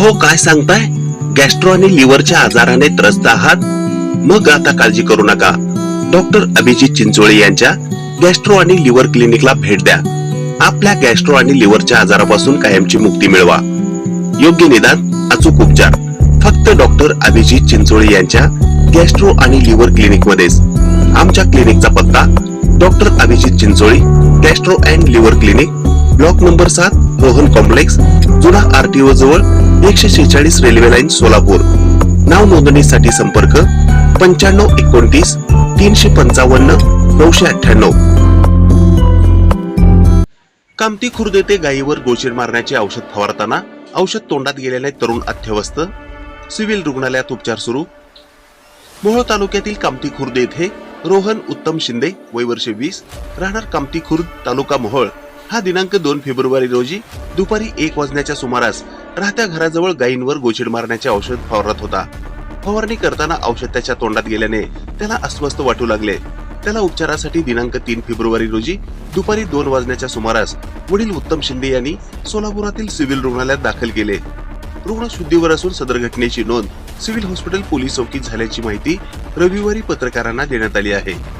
अहो काय सांगताय? गॅस्ट्रो आणि लिव्हरच्या आजाराने त्रस्त आहात? मग आता काळजी करू नका. डॉक्टर अभिजित चिंचोळे यांच्या गॅस्ट्रो आणि लिव्हर क्लिनिकला भेट द्या. आपल्या गॅस्ट्रो आणि लिव्हरच्या आजारापासून कायमची मुक्ती मिळवा. योग्य निदान अचूक उपचार. फक्त डॉक्टर अभिजित चिंचोळे यांच्या गॅस्ट्रो आणि लिव्हर क्लिनिक मध्येच आमच्या क्लिनिकचा पत्ता doctor Abhijit Chincholi gastro and liver clinic block number सात रोहन कॉम्प्लेक्स जुना आरटीओ जवळ एकशे शेहेचाळीस रेल्वे लाईन सोलापूर. नाव नोंदणीसाठी संपर्क पंच्याण्णव एकोणतीस तीनशे पंचावन्न नऊशे अठ्ठ्याण्णव. कामती खुर्द येथे गायीवर गोशीर मारण्याचे औषध फवारताना औषध तोंडात गेलेले तरुण अत्यवस्थ. सिव्हिल रुग्णालयात उपचार सुरू. मोहोळ तालुक्यातील कामती खुर्द येथे रोहन उत्तम शिंदे वय वर्षे वीस राहणार कामती खुर्द तालुका मोहोळ. हा दिनांक दोन फेब्रुवारी रोजी दुपारी एक वाजण्याच्या सुमारास राहत्या घराजवळ गायींवर गोचिड मारण्याचे औषध फवारत होता. फवारणी करताना औषध त्याच्या तोंडात गेल्याने त्याला अस्वस्थ वाटू लागले. त्याला उपचारासाठी दिनांक तीन फेब्रुवारी रोजी दुपारी दोन वाजण्याच्या सुमारास वडील उत्तम शिंदे यांनी सोलापुरातील सिव्हिल रुग्णालयात दाखल केले. रुग्ण शुद्धीवर असून सदर घटनेची नोंद सिव्हिल हॉस्पिटल पोलीस चौकीत झाल्याची माहिती रविवारी पत्रकारांना देण्यात आली आहे.